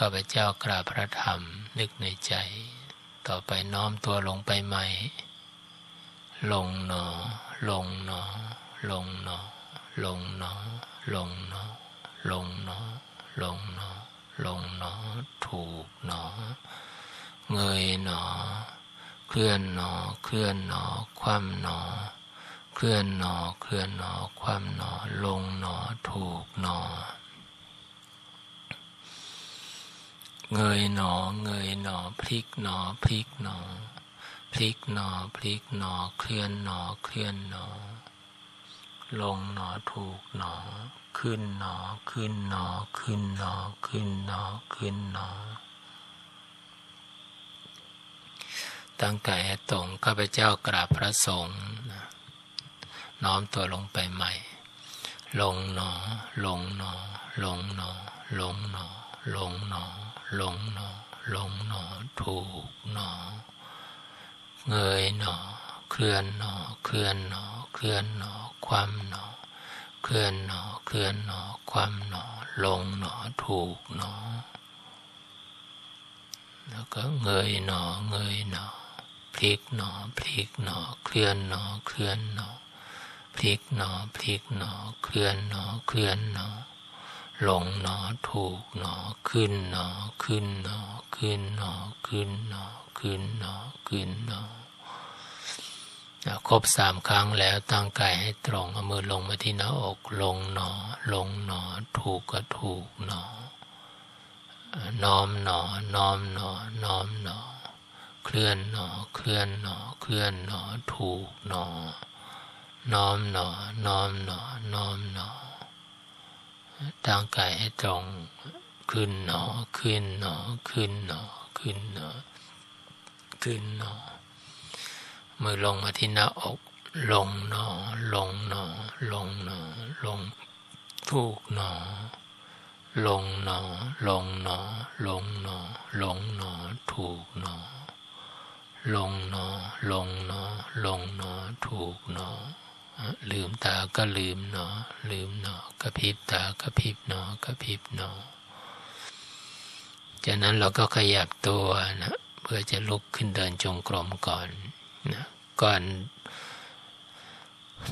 ข้าพเจ้ากราบพระธรรมนึกในใจ ต่อไปน้อมตัวลงไปใหม่ ลงหนอ ลงหนอ ลงหนอ ลงหนอ ลงหนอ ลงหนอ ลงหนอ ลงหนอ ถูกหนอ เงยหนอ เคลื่อนหนอ เคลื่อนหนอ คว่ำหนอ เคลื่อนหนอ เคลื่อนหนอ คว่ำหนอ ลงหนอ ถูกหนอ เงยหนอ เงยหนอ พลิกหนอ พลิกหนอ พลิกหนอ พลิกหนอ เคลื่อนหนอ เคลื่อนหนอ ลงหนอถูกหนอ ขึ้นหนอ ขึ้นหนอ ขึ้นหนอ ขึ้นหนอ ขึ้นหนอ ตั้งกายตรงข้าพเจ้ากราบพระสงฆ์น้อมตัวลงไปใหม่ ลงหนอ ลงหนอ ลงหนอ ลงหนอ หลงหนอ หลงหนอ หลงหนอ ถูกหนอ เงยหนอ เคลื่อนหนอ เคลื่อนหนอ เคลื่อนหนอ ความหนอ เคลื่อนหนอ เคลื่อนหนอ ความหนอ หลงหนอ ถูกหนอ แล้วก็เงยหนอ เงยหนอ พลิกหนอ พลิกหนอ เคลื่อนหนอ เคลื่อนหนอ พลิกหนอ พลิกหนอ เคลื่อนหนอ เคลื่อนหนอ ลงหนอถูกหนอขึ้นหนอขึ้นหนอขึ้นหนอขึ้นหนอขึ้นหนอขึ้นหนอครบสามครั้งแล้วตั้งกายให้ตรงเอามือลงมาที่หน้าอกลงหนอ ลงหนอ ถูกก็ถูกหนอ น้อมหนอ น้อมหนอ น้อมหนอ เคลื่อนหนอ เคลื่อนหนอ เคลื่อนหนอ ถูกหนอ น้อมหนอ น้อมหนอ น้อมหนอ ตั้งกายให้ตรงขึ้นหนอขึ้นหนอขึ้นหนอขึ้นหนอขึ้นหนอมือลงมาที่หน้าอก ลงหนอ ลงหนอ ลงหนอ ลงถูกหนอ ลงหนอ ลงหนอ ลงหนอ ลงหนอ ถูกหนอ ลงหนอ ลงหนอ ลงหนอ ถูกหนอ ลืมตาก็ลืมเนาะลืมเนาะกระพริบตากระพริบเนาะกระพริบเนาะจากนั้นเราก็ขยับตัวนะเพื่อจะลุกขึ้นเดินจงกรมก่อนนะก่อน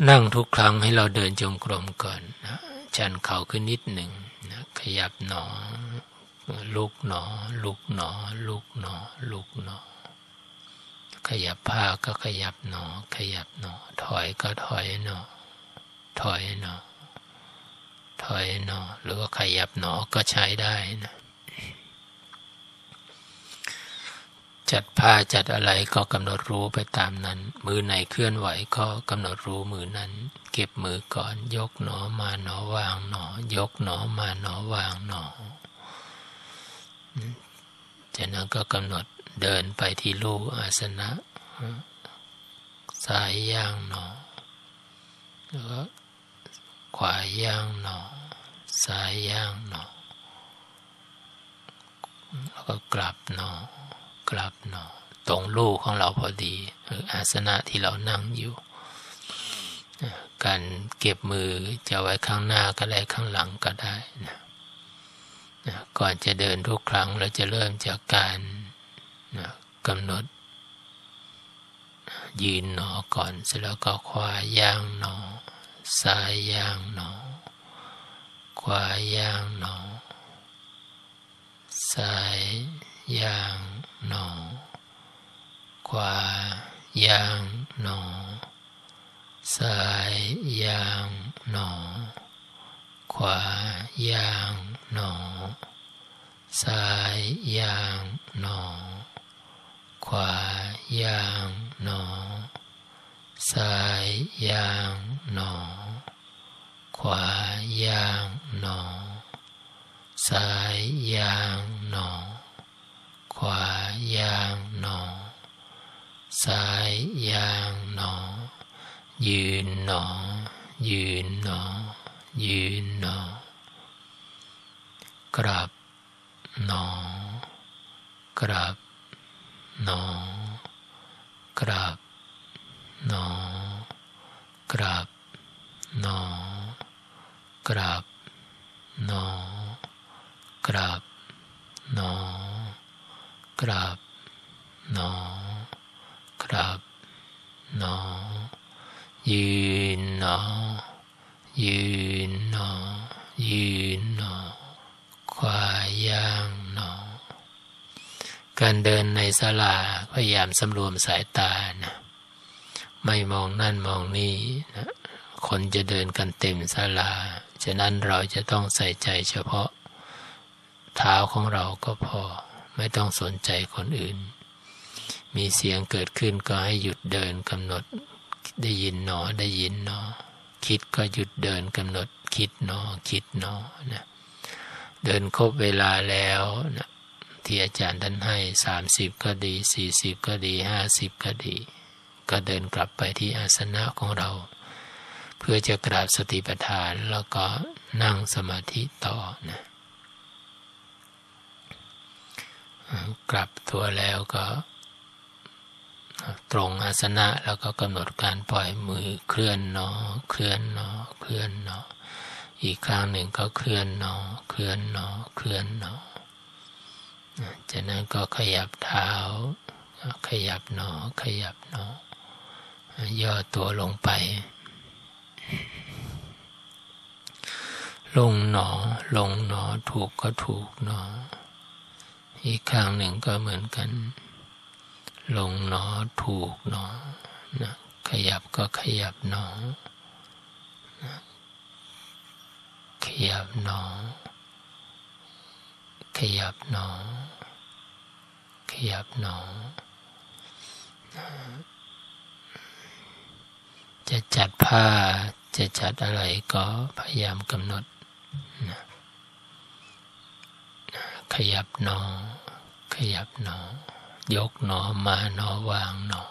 นั่งทุกครั้งให้เราเดินจงกรมก่อนนะชันเข่าขึ้นนิดหนึ่งนะขยับหนอ ลุกหนอ ลุกหนอ ลุกหนอ ลุกหนอ ขยับผ้าก็ขยับหนอ ขยับหนอ ถอยก็ถอยหนอ ถอยหนอ ถอยหนอ หรือว่าขยับหนอก็ใช้ได้นะจัดผ้าจัดอะไรก็กำหนดรู้ไปตามนั้น มือไหนเคลื่อนไหวก็กำหนดรู้มือนั้น เก็บมือก่อน ยกหนอมาหนอวางหนอ ยกหนอมาหนอวางหนอจากนั้นก็กำหนด เดินไปที่ลู่อาสนะซ้ายย่างหนอแล้วก็ขวาย่างหนอซ้ายย่างหนอแล้วก็กลับหนอกลับหนอตรงลู่ของเราพอดีหรืออาสนะที่เรานั่งอยู่ การเก็บมือจะไว้ข้างหน้าก็ได้ข้างหลังก็ได้นะก่อนจะเดินทุกครั้งเราจะเริ่มจากการ กำหนด ยืนหนอก่อนเสร็จแล้วก็ขวาย่างหนอ ซ้ายย่างหนอ ขวาย่างหนอ ซ้ายย่างหนอ ขวาย่างหนอ ซ้ายย่างหนอ ขวาย่างหนอซ้ายย่างหนอ ขวาย่างหนอ ซ้ายย่างหนอ ขวาย่างหนอ ซ้ายย่างหนอ ขวาย่างหนอ ซ้ายย่างหนอ ยืนหนอ ยืนหนอ ยืนหนอกราบหนอกราบ หนอกราบหนอกราบหนอกราบหนอกราบหนอกราบหนอกราบหนอยืนหนอยืนหนอยืนหนอควายย่าง การเดินในศาลาพยายามสำรวมสายตานะไม่มองนั่นมองนี่นะคนจะเดินกันเต็มศาลา ฉะนั้นเราจะต้องใส่ใจเฉพาะเท้าของเราก็พอ ไม่ต้องสนใจคนอื่น มีเสียงเกิดขึ้นก็ให้หยุดเดินกำหนดได้ยินหนอได้ยินหนอ คิดก็หยุดเดินกำหนด คิดหนอ คิดหนอนะเดินครบเวลาแล้วนะ ที่อาจารย์ท่านให้สามสิบก็ดีสี่สิบก็ดีห้าสิบก็ดี ก็เดินกลับไปที่อาสนะของเรา เพื่อจะกราบสติปัฏฐานแล้วก็นั่งสมาธิต่อนะกลับตัวแล้วก็ตรงอาสนะแล้วก็กำหนดการปล่อยมือเคลื่อนเนอเคลื่อนเนอเคลื่อนเนออีกครั้งหนึ่งก็เคลื่อนเนอเคลื่อนเนอเคลื่อนเนอ จากนั้นก็ขยับเท้า ขยับหนอ ขยับหนอย่อตัวลงไป ลงหนอ ลงหนอ ถูกก็ถูกหนอ อีกข้างหนึ่งก็เหมือนกัน ลงหนอ ถูกหนอนะขยับก็ขยับหนอนะขยับหนอ ขยับหนอ ขยับหนอ จะจัดผ้าจะจัดอะไรก็พยายามกำหนดนะขยับหนอ ขยับหนอ ยกหนอมาหนอวางหนอ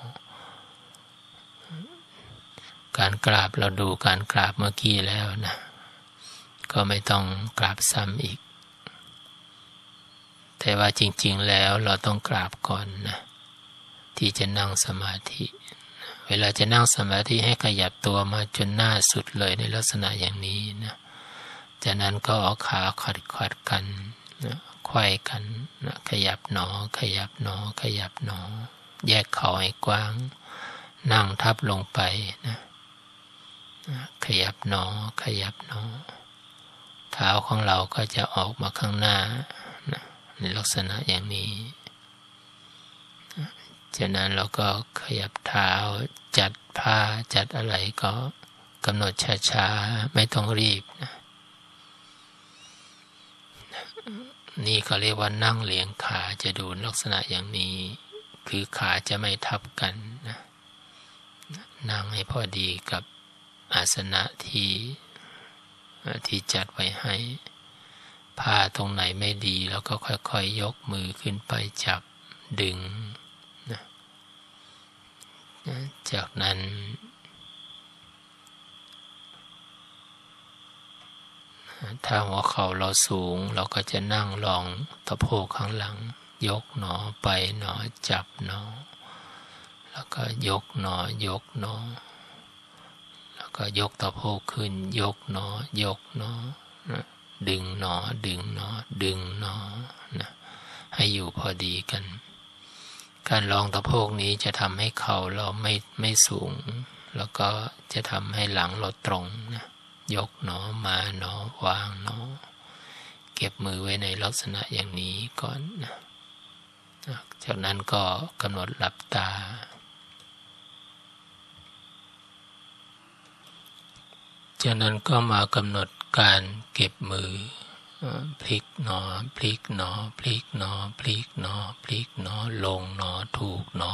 การกราบเราดูการกราบเมื่อกี้แล้วนะ ก็ไม่ต้องกราบซ้ำอีก แต่ว่าจริง ๆ แล้วเราต้องกราบก่อนนะที่จะนั่งสมาธิ เวลาจะนั่งสมาธิให้ขยับตัวมาจนหน้าสุดเลยในลักษณะอย่างนี้นะจากนั้นก็เอาขาขัดขัดกันนะไขว้กันนะขยับหนอ ขยับหนอ ขยับหนอ แยกเข่าให้กว้าง นั่งทับลงไปนะขยับหนอ ขยับหนอ เท้าของเราก็จะออกมาข้างหน้า ลักษณะอย่างนี้ จากนั้นเราก็ขยับเท้าจัดผ้าจัดอะไรก็กำหนดช้าๆ ไม่ต้องรีบนะนี่เขาเรียกว่านั่งเลียงขาจะดูลักษณะอย่างนี้ คือขาจะไม่ทับกันนะนั่งให้พอดีกับอาสนะที่ที่จัดไว้ให้ ผ้าตรงไหนไม่ดีแล้วก็ค่อยๆยยกมือขึ้นไปจับดึงนะจากนั้น ถ้าหัวเข่าเราสูง เราก็จะนั่งลองตะโพกข้างหลัง ยกหนอไปหนอจับหนอ แล้วก็ยกหนอยกหนอ แล้วก็ยกตะโพกขึ้น ยกหนอยกหนอ ดึงหนอ ดึงหนอ ดึงหนอนะให้อยู่พอดีกัน การลองตะโพกนี้จะทำให้เข่าเราไม่ไม่สูง แล้วก็จะทำให้หลังเราตรงนะยกหนอมาหนอวางหนอ เก็บมือไว้ในลักษณะอย่างนี้ก่อนนะจากนั้นก็กำหนดหลับตา จากนั้นก็มากำหนดการเก็บมือพลิกหนอพลิกหนอพลิกหนอพลิกหนอพลิกหนอลงหนอถูกหนอ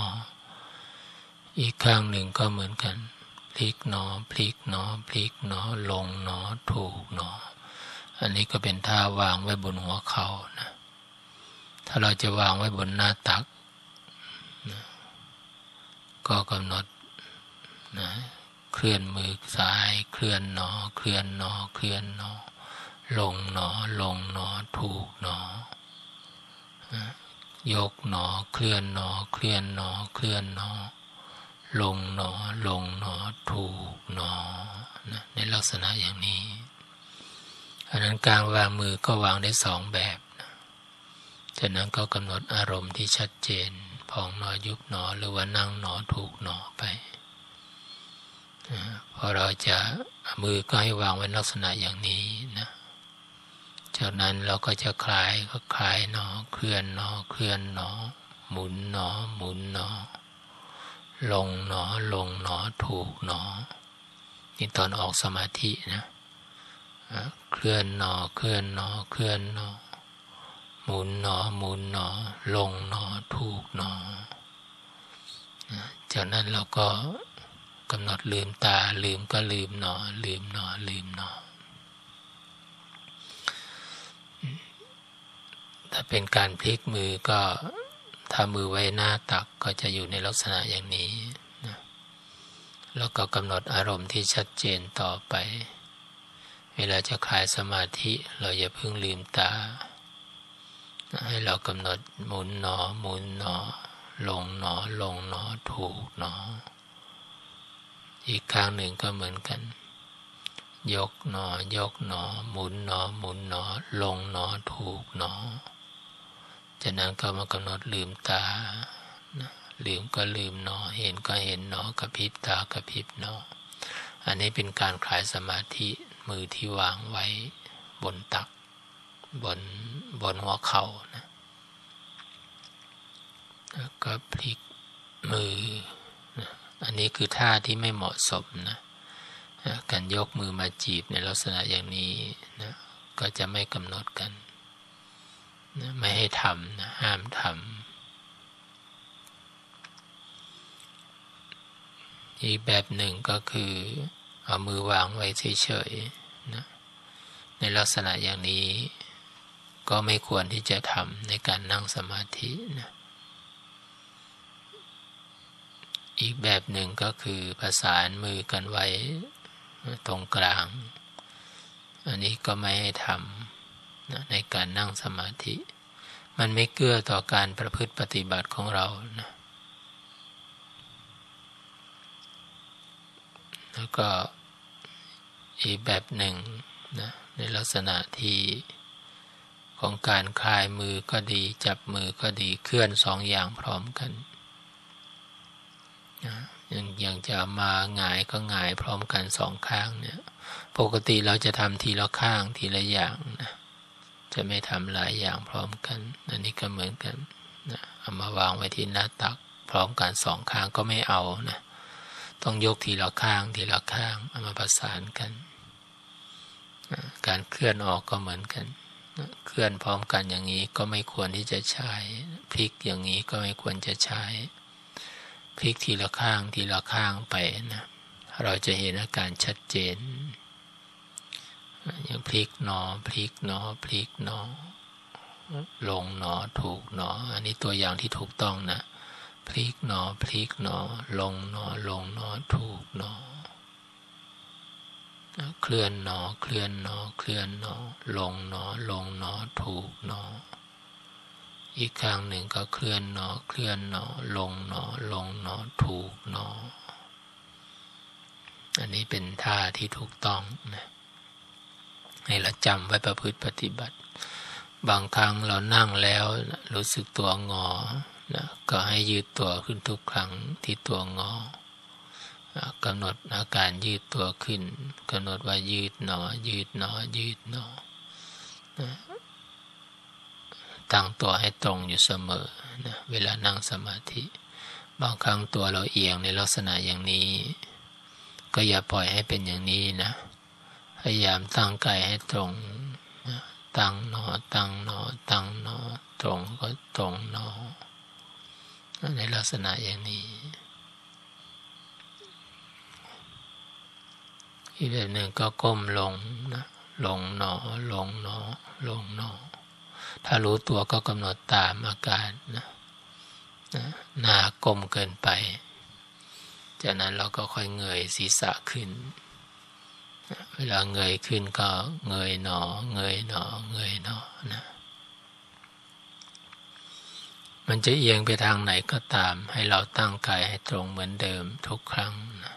อีกข้างหนึ่งก็เหมือนกัน พลิกหนอพลิกหนอพลิกหนอลงหนอถูกหนอ อันนี้ก็เป็นท่าวางไว้บนหัวเขานะถ้าเราจะวางไว้บนหน้าตักนะก็กำหนดนะ เคลื่อนมือซ้าย เคลื่อนหนอ เคลื่อนหนอ เคลื่อนหนอ ลงหนอ ลงหนอ ถูกหนอยกหนอ เคลื่อนหนอ เคลื่อนหนอ เคลื่อนหนอ ลงหนอ ลงหนอ ถูกหนอนะในลักษณะอย่างนี้อันนั้นการวางมือก็วางได้สองแบบจากนั้นก็กำหนดอารมณ์ที่ชัดเจนพองหนอยุบหนอหรือว่านั่งหนอถูกหนอไป พอเราจะมือก็ให้วางไว้ลักษณะอย่างนี้นะจากนั้นเราก็จะคลายก็คลายหนอเคลื่อนหนอเคลื่อนหนอ หมุนหนอหมุนหนอ ลงหนอลงหนอถูกหนอ นี่ตอนออกสมาธินะเคลื่อนหนอเคลื่อนหนอเคลื่อนหนอ หมุนหนอหมุนหนอ ลงหนอถูกหนอจากนั้นเราก็ กำหนดลืมตา ลืมก็ลืมหนอ ลืมหนอ ลืมหนอ ถ้าเป็นการพลิกมือก็ถ้ามือไว้หน้าตักก็จะอยู่ในลักษณะอย่างนี้นะแล้วก็กำหนดอารมณ์ที่ชัดเจนต่อไป เวลาจะคลายสมาธิเราอย่าเพิ่งลืมตา ให้เรากำหนดหมุนหนอ หมุนหนอ ลงหนอ ลงหนอ ถูกหนอ อีกข้างหนึ่งก็เหมือนกัน ยกหนอ ยกหนอ หมุนหนอ หมุนหนอ ลงหนอ ถูกหนอ จากนั้นก็มากำหนดลืมตา ลืมก็ลืมหนอ เห็นก็เห็นหนอกระพริบตากระพริบหนอ อันนี้เป็นการคลายสมาธิมือที่วางไว้บนตัก บนบนหัวเข่านะแล้วก็พลิกมือ อันนี้คือท่าที่ไม่เหมาะสมนะการยกมือมาจีบในลักษณะอย่างนี้นะก็จะไม่กำหนดกันนะไม่ให้ทำนะห้ามทำอีกแบบหนึ่งก็คือเอามือวางไว้เฉยๆนะในลักษณะอย่างนี้ก็ไม่ควรที่จะทำในการนั่งสมาธินะ อีกแบบหนึ่งก็คือประสานมือกันไว้ตรงกลาง อันนี้ก็ไม่ให้ทำนะในการนั่งสมาธิ มันไม่เกื้อต่อการประพฤติปฏิบัติของเรานะแล้วก็อีกแบบหนึ่งนะในลักษณะที่ของการคลายมือก็ดี จับมือก็ดีเคลื่อนสองอย่างพร้อมกัน อย่างอย่างจะมาหงายก็หงายพร้อมกันสองข้างเนี่ย ปกติเราจะทำทีละข้างทีละอย่างนะจะไม่ทำหลายอย่างพร้อมกัน อันนี้ก็เหมือนกันนะเอามาวางไว้ที่หน้าตัก พร้อมกันสองข้างก็ไม่เอานะ ต้องยกทีละข้างทีละข้างเอามาประสานกันการเคลื่อนออกก็เหมือนกันเคลื่อนพร้อมกันอย่างนี้ก็ไม่ควรที่จะใช้พลิกอย่างนี้ก็ไม่ควรจะใช้ พลิกทีละข้างทีละข้างไปนะเราจะเห็นอาการชัดเจนอย่างพลิกหนอพลิกหนอพลิกหนอลงหนอถูกหนอ อันนี้ตัวอย่างที่ถูกต้องนะพลิกหนอพลิกหนอ ลงหนอลงหนอถูกหนอ เคลื่อนหนอเคลื่อนหนอเคลื่อนหนอ ลงหนอลงหนอถูกหนอ อีกข้างหนึ่งก็เคลื่อนหนอ เคลื่อนหนอ ลงหนอ ลงหนอ ถูกหนอ อันนี้เป็นท่าที่ถูกต้องนะให้เราจำไว้ประพฤติปฏิบัติ บางครั้งเรานั่งแล้วรู้สึกตัวงอนะก็ให้ยืดตัวขึ้นทุกครั้งที่ตัวงอกำหนดอาการยืดตัวขึ้นกำหนดว่ายืดหนอ ยืดหนอ ยืดหนอนะ ตั้งตัวให้ตรงอยู่เสมอนะเวลานั่งสมาธิ บางครั้งตัวเราเอียงในลักษณะอย่างนี้ ก็อย่าปล่อยให้เป็นอย่างนี้นะ พยายามตั้งกายให้ตรง ตั้งหนอ ตั้งหนอ ตั้งหนอ ตรงก็ตรงหนอ ในลักษณะอย่างนี้อีกแบบหนึ่งก็ก้มลงนะ ลงหนอ ลงหนอ ลงหนอ ถ้ารู้ตัวก็กำหนดตามอาการนะนะหน้ากลมเกินไป จากนั้นเราก็ค่อยเงยศีรษะขึ้น เวลาเงยขึ้นก็เงยหนอ เงยหนอ เงยหนอนะ มันจะเอียงไปทางไหนก็ตาม ให้เราตั้งกายให้ตรงเหมือนเดิมทุกครั้งนะ